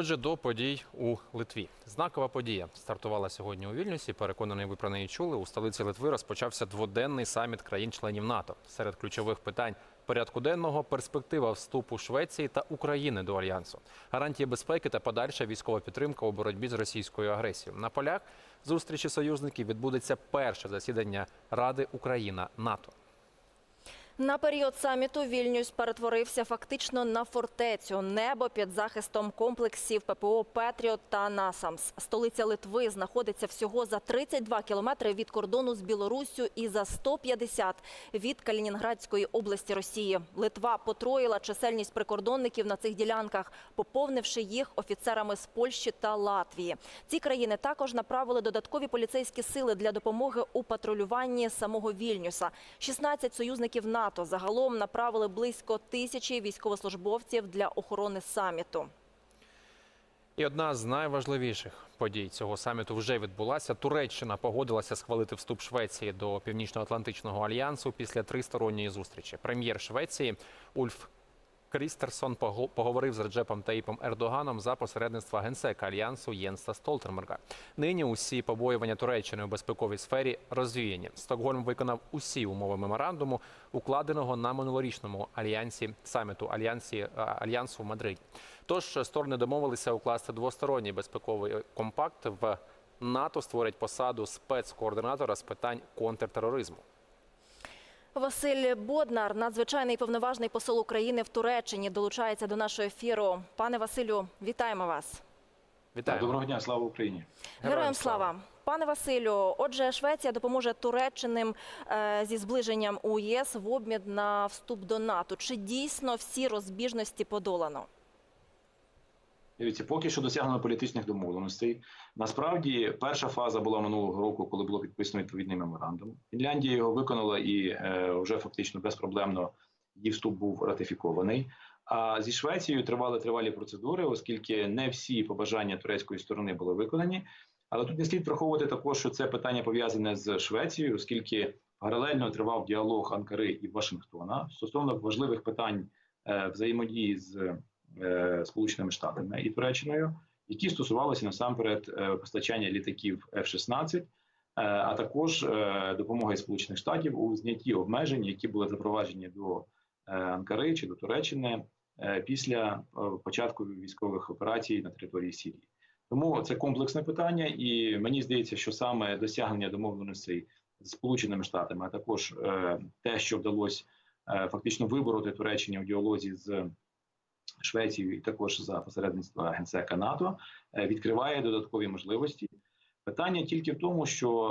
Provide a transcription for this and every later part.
Отже, до подій у Литві. Знакова подія стартувала сьогодні у Вільнюсі. Переконаний, ви про неї чули. У столиці Литви розпочався дводенний саміт країн-членів НАТО. Серед ключових питань порядку денного перспектива вступу Швеції та України до альянсу, гарантії безпеки та подальша військова підтримка у боротьбі з російською агресією. На полях зустрічі союзників відбудеться перше засідання Ради Україна НАТО. На період саміту Вільнюс перетворився фактично на фортецю. Небо під захистом комплексів ППО Петріот та Насамс. Столиця Литви знаходиться всього за 32 кілометри від кордону з Білоруссю і за 150 від Калінінградської області Росії. Литва потроїла чисельність прикордонників на цих ділянках, поповнивши їх офіцерами з Польщі та Латвії. Ці країни також направили додаткові поліцейські сили для допомоги у патрулюванні самого Вільнюса. 16 союзників НАТО загалом направили близько тисячі військовослужбовців для охорони саміту. І одна з найважливіших подій цього саміту вже відбулася. Туреччина погодилася схвалити вступ Швеції до Північно-Атлантичного альянсу після тристоронньої зустрічі. Прем'єр Швеції Ульф Крістерсон пого- поговорив з Реджепом Таїпом Ердоганом за посередництва генсека альянсу Єнса Столтенберга. Нині усі побоювання Туреччини у безпековій сфері розвіяні. Стокгольм виконав усі умови меморандуму, укладеного на минулорічному альянсі саміту альянсі е, альянсу в Мадриді. Тож сторони домовилися укласти двосторонній безпековий компакт в НАТО створять посаду спецкоординатора з питань контртероризму. Василь Боднар, надзвичайний повноважний посол України в Туреччині, долучається до нашого ефіру. Пане Василю, вітаємо вас. Вітаю. Доброго дня, слава Україні. Героям слава. Пане Василю, отже, Швеція допоможе Туреччиним е, зі зближенням у ЄС в обмін на вступ до НАТО. Чи дійсно всі розбіжності подолано? Дивіться, поки що досягнено політичних домовленостей. Насправді, перша фаза була минулого року, коли було підписано відповідний меморандум. Фінляндія його виконала і е, вже фактично безпроблемно її вступ був ратифікований. А зі Швецією тривали тривалі процедури, оскільки не всі побажання турецької сторони були виконані. Але тут не слід враховувати також, що це питання пов'язане з Швецією, оскільки паралельно тривав діалог Анкари і Вашингтона стосовно важливих питань е, взаємодії з Сполученими Штатами і Туреччиною, які стосувалися насамперед е, постачання літаків F-16, е, а також е, допомоги Сполучених Штатів у знятті обмежень, які були запроваджені до е, Анкари чи до Туреччини е, після е, початку військових операцій на території Сірії. Тому це комплексне питання, і мені здається, що саме досягнення домовленостей з Сполученими Штатами, а також е, те, що вдалося е, фактично вибороти Туреччині у діалозі з Швецією, і також за посередництва генсека НАТО, е, відкриває додаткові можливості. Питання тільки в тому, що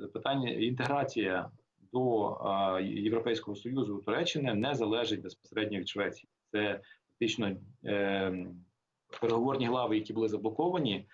е, питання інтеграція до е, Європейського союзу Туреччини не залежить безпосередньо від Швеції. Це фактично переговорні глави, які були заблоковані.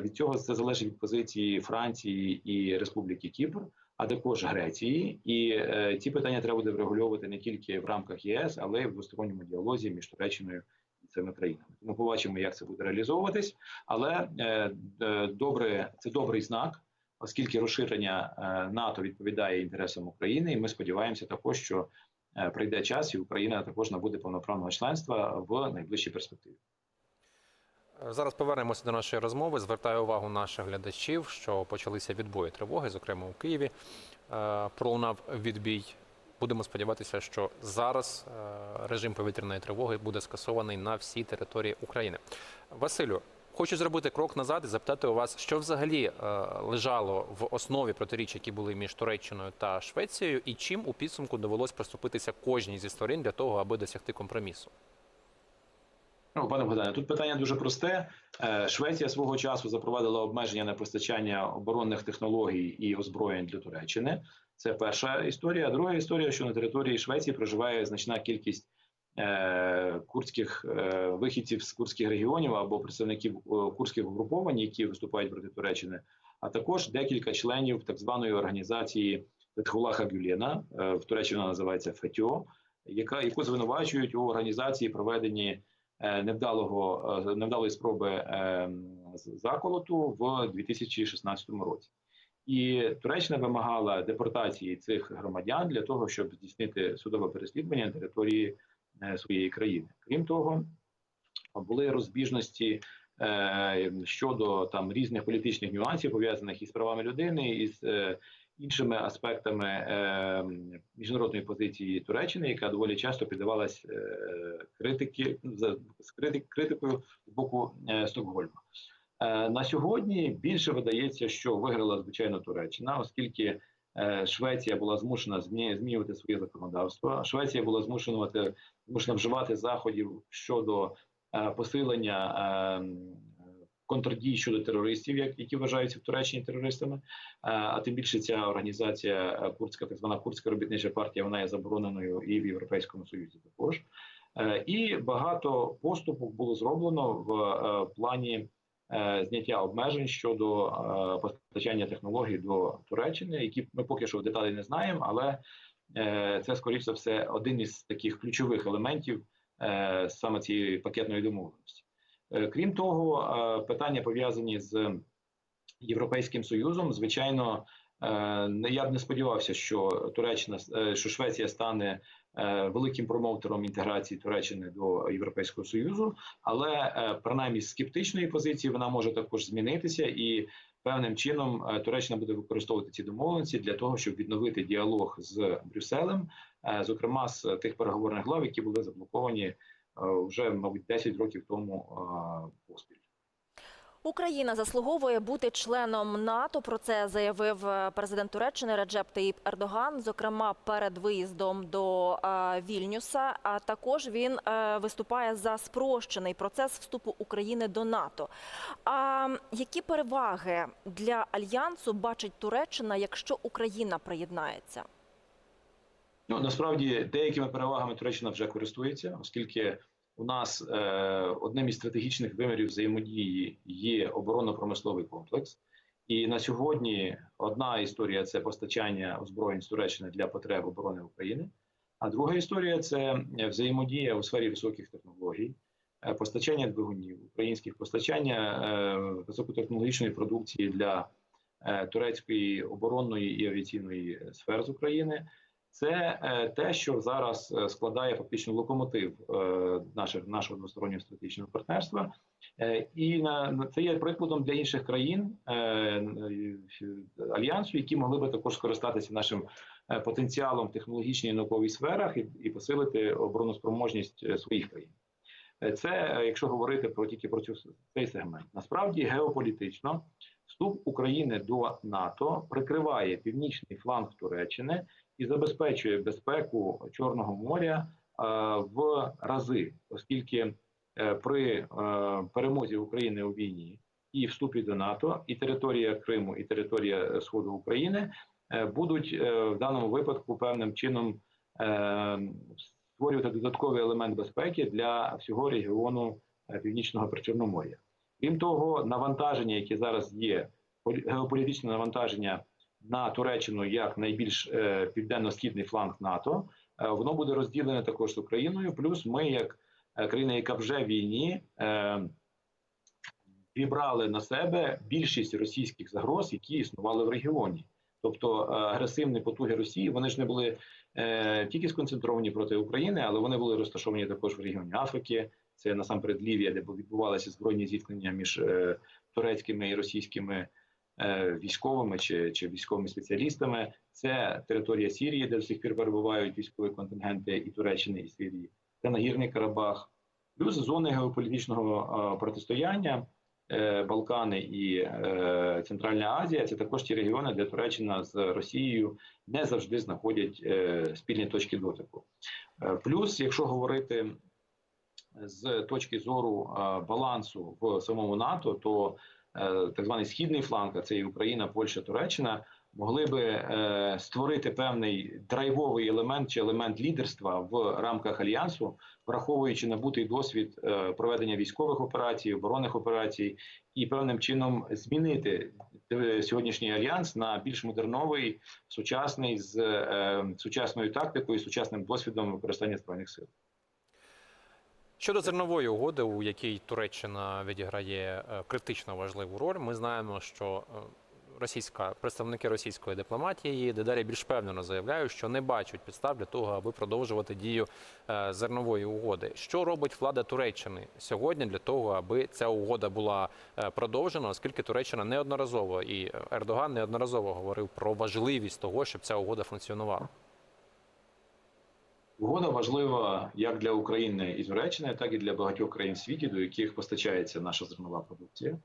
Від цього це залежить від позиції Франції і Республіки Кіпр, а також Греції. І е, ці питання треба буде врегульовувати не тільки в рамках ЄС, але й в двосторонньому діалозі між Туреччиною і цими країнами. Тому побачимо, як це буде реалізовуватись. Але е, е, добре, це добрий знак, оскільки розширення е, НАТО відповідає інтересам України, і ми сподіваємося також, що е, прийде час, і Україна також набуде повноправного членства в найближчій перспективі. Зараз повернемося до нашої розмови. Звертаю увагу наших глядачів, що почалися відбої тривоги, зокрема у Києві. Е, Пролунав відбій. Будемо сподіватися, що зараз е, режим повітряної тривоги буде скасований на всій території України. Василю, хочу зробити крок назад і запитати у вас, що взагалі е, лежало в основі протиріч, які були між Туреччиною та Швецією, і чим у підсумку довелось приступитися кожній зі сторін для того, аби досягти компромісу. Ну, пане Богдане, тут питання дуже просте. Е, Швеція свого часу запровадила обмеження на постачання оборонних технологій і озброєнь для Туреччини. Це перша історія. Друга історія, що на території Швеції проживає значна кількість е, курдських е, вихідців з курдських регіонів або представників курдських угруповань, які виступають проти Туреччини, а також декілька членів так званої організації Фетхулаха Гюлєна, в Туреччині вона називається ФЕТьО, яка яку звинувачують у організації проведенні е, невдалого е, невдалої спроби е, заколоту в 2016 році. І Туреччина вимагала депортації цих громадян для того, щоб здійснити судове переслідування на території е, своєї країни. Крім того, були розбіжності е, щодо там різних політичних нюансів, пов'язаних із правами людини, із е, іншими аспектами е, міжнародної позиції Туреччини, яка доволі часто піддавалась е, критики за з критик, критикою з боку е, Стокгольма. Е, на сьогодні більше видається, що виграла звичайно Туреччина, оскільки е, Швеція була змушена змі- змінювати своє законодавство. Швеція була змушена, змушена вживати заходів щодо е, посилення е, контрдій щодо терористів, як- які вважаються в Туреччині терористами. Е, А тим більше ця організація е, курдська, так звана курдська робітнича партія, вона є забороненою і в Європейському Союзі також. Е, І багато поступок було зроблено в плані зняття обмежень щодо постачання технологій до Туреччини, які ми поки що в деталі не знаємо, але це скоріш за все один із таких ключових елементів саме цієї пакетної домовленості. Е, Крім того, е, питання пов'язані з Європейським Союзом, звичайно, е, я б не сподівався, що Туреччина що Швеція стане великим промоутером інтеграції Туреччини до Європейського Союзу, але принаймні з скептичної позиції вона може також змінитися, і певним чином Туреччина буде використовувати ці домовленості для того, щоб відновити діалог з Брюсселем, зокрема з тих переговорних глав, які були заблоковані вже, мабуть, 10 років тому е, поспіль. Україна заслуговує бути членом НАТО. Про це заявив е, президент Туреччини Реджеп Таїп Ердоган. Зокрема, перед виїздом до е, Вільнюса. А також він е, виступає за спрощений процес вступу України до НАТО. А які переваги для альянсу бачить Туреччина, якщо Україна приєднається? Ну насправді деякими перевагами Туреччина вже користується, оскільки у нас е, одним із стратегічних вимірів взаємодії є оборонно-промисловий комплекс. І на сьогодні одна історія це постачання озброєнь з Туреччини для потреб оборони України. А друга історія це взаємодія у сфері високих технологій, е, постачання двигунів українських, постачання е, високотехнологічної продукції для е, турецької оборонної і авіаційної сфер з України. Це е, те, що зараз е, складає фактично локомотив е, наших нашого двостороннього стратегічного партнерства, і на це є прикладом для інших країн альянсу, які могли би також скористатися нашим потенціалом в технологічній і науковій сферах і, і посилити обороноспроможність своїх країн. Це якщо говорити про тільки про цю цей сегмент. Насправді геополітично вступ України до НАТО прикриває північний фланг Туреччини і забезпечує безпеку Чорного моря е, в рази, оскільки е, при е, перемозі України у війні і вступі до НАТО, і територія Криму, і територія Сходу України будуть в даному випадку певним чином створювати додатковий елемент безпеки для всього регіону Північного Причорномор'я. Крім того, навантаження, яке зараз є, полі- геополітичне навантаження на Туреччину як найбільш е, південно-східний фланг НАТО, е, воно буде розділене також з Україною. Плюс ми, як е, країна, яка вже в війні, вібрали на себе більшість російських загроз, які існували в регіоні. Тобто агресивні потуги Росії вони ж не були е, тільки сконцентровані проти України, але вони були розташовані також в регіоні Африки. Це насамперед Лівія, де відбувалися збройні зіткнення між е, турецькими і російськими е, військовими чи, чи військовими спеціалістами. Це територія Сірії, де до сих пір перебувають військові контингенти і Туреччини, і Сирії. Це Нагірний Карабах, плюс зони геополітичного е, протистояння. е, Балкани і е, Центральна Азія це також ті регіони, де Туреччина з Росією не завжди знаходять е, спільні точки дотику. Е, плюс, якщо говорити з точки зору е, балансу в самому НАТО, то е, так званий східний фланг, а це і Україна, Польща, Туреччина, могли би е, створити певний драйвовий елемент чи елемент лідерства в рамках альянсу, враховуючи набутий досвід проведення військових операцій, оборонних операцій, і певним чином змінити сьогоднішній альянс на більш модерновий, сучасний з е, сучасною тактикою, сучасним досвідом використання збройних сил. Щодо зернової угоди, у якій Туреччина відіграє е, критично важливу роль, ми знаємо, що е, російська представники російської дипломатії дедалі більш впевнено заявляють, що не бачать підстав для того, аби продовжувати дію е, зернової угоди. Що робить влада Туреччини сьогодні для того, аби ця угода була продовжена, оскільки Туреччина неодноразово і Ердоган неодноразово говорив про важливість того, щоб ця угода функціонувала. Угода важлива як для України і Туреччини, так і для багатьох країн світі, до яких постачається наша зернова продукція.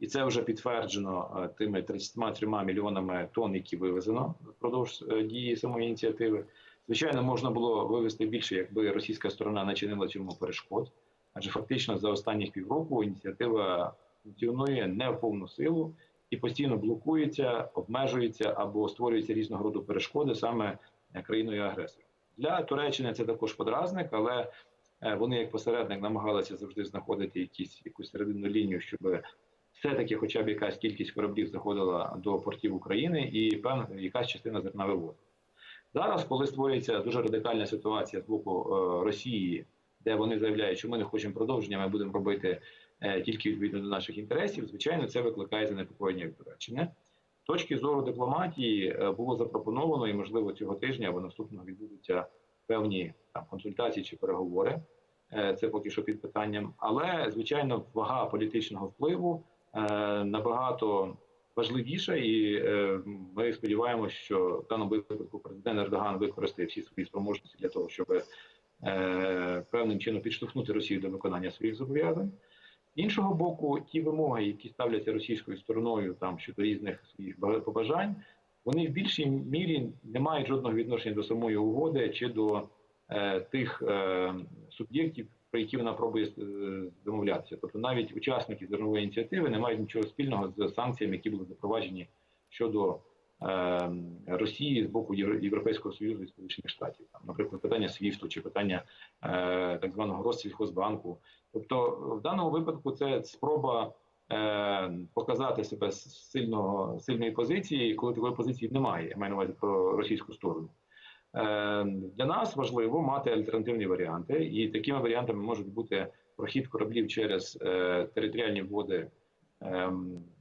І це вже підтверджено е, тими 33 мільйонами тонн, які вивезено впродовж е, дії самої ініціативи. Звичайно, можна було вивезти більше, якби російська сторона не чинила цьому перешкод. Адже фактично за останні півроку ініціатива функціонує не в повну силу і постійно блокується, обмежується або створюється різного роду перешкоди саме е, країною агресором. Для Туреччини це також подразник, але е, вони як посередник намагалися завжди знаходити якісь якусь серединну лінію, щоб все-таки, хоча б якась кількість кораблів заходила до портів України, і певна якась частина зерна вивозила. Зараз, коли створюється дуже радикальна ситуація з боку е, Росії, де вони заявляють, що ми не хочемо продовження, ми будемо робити е, тільки відповідно до наших інтересів, звичайно, це викликає занепокоєння від Туреччини. Точки зору дипломатії е, було запропоновано, і можливо цього тижня або наступного відбудуться певні там консультації чи переговори. Е, Це поки що під питанням. Але звичайно, вага політичного впливу е, набагато важливіша, і ми сподіваємося, що в даному випадку президент Ердоган використає всі свої спроможності для того, щоб певним чином підштовхнути Росію до виконання своїх зобов'язань. Іншого боку, ті вимоги, які ставляться російською стороною там щодо різних своїх побажань, вони в більшій мірі не мають жодного відношення до самої угоди чи до е, тих е, суб'єктів, про які вона пробує е, домовлятися. Тобто навіть учасники зернової ініціативи не мають нічого спільного з санкціями, які були запроваджені щодо е, Росії з боку Євро- Європейського союзу і Сполучених Штатів. Там, наприклад, питання СВІФТу чи питання е, так званого Россельхозбанку. Тобто, в даному випадку це спроба е, показати себе з сильного сильної позиції, коли такої позиції немає. Я маю на увазі про російську сторону. Е, для нас важливо мати альтернативні варіанти, і такими варіантами можуть бути прохід кораблів через е, територіальні води е,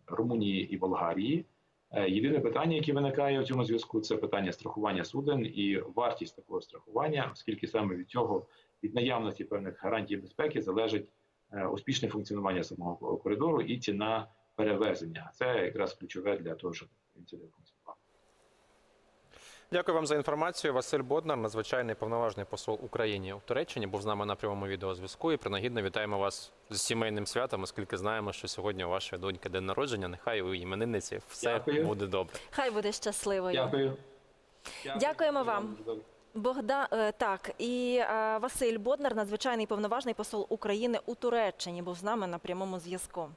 Румунії і Болгарії. Е, Єдине питання, яке виникає в цьому зв'язку, це питання страхування суден і вартість такого страхування, оскільки саме від цього, від наявності певних гарантій безпеки, залежить е, успішне функціонування самого коридору і ціна перевезення. Це якраз ключове для того, щоб інцидент функціонував. Дякую вам за інформацію. Василь Боднар, надзвичайний повноважний посол Україні у Туреччині, був з нами на прямому відеозв'язку. І принагідно вітаємо вас з сімейним святом, оскільки знаємо, що сьогодні у вашої доньки день народження. Нехай у іменинниці все Дякую. буде добре. Хай буде щасливою. Дякую. Дякуємо вам. Богдан е, так і е, Василь Боднар, надзвичайний повноважний посол України у Туреччині, був з нами на прямому зв'язку.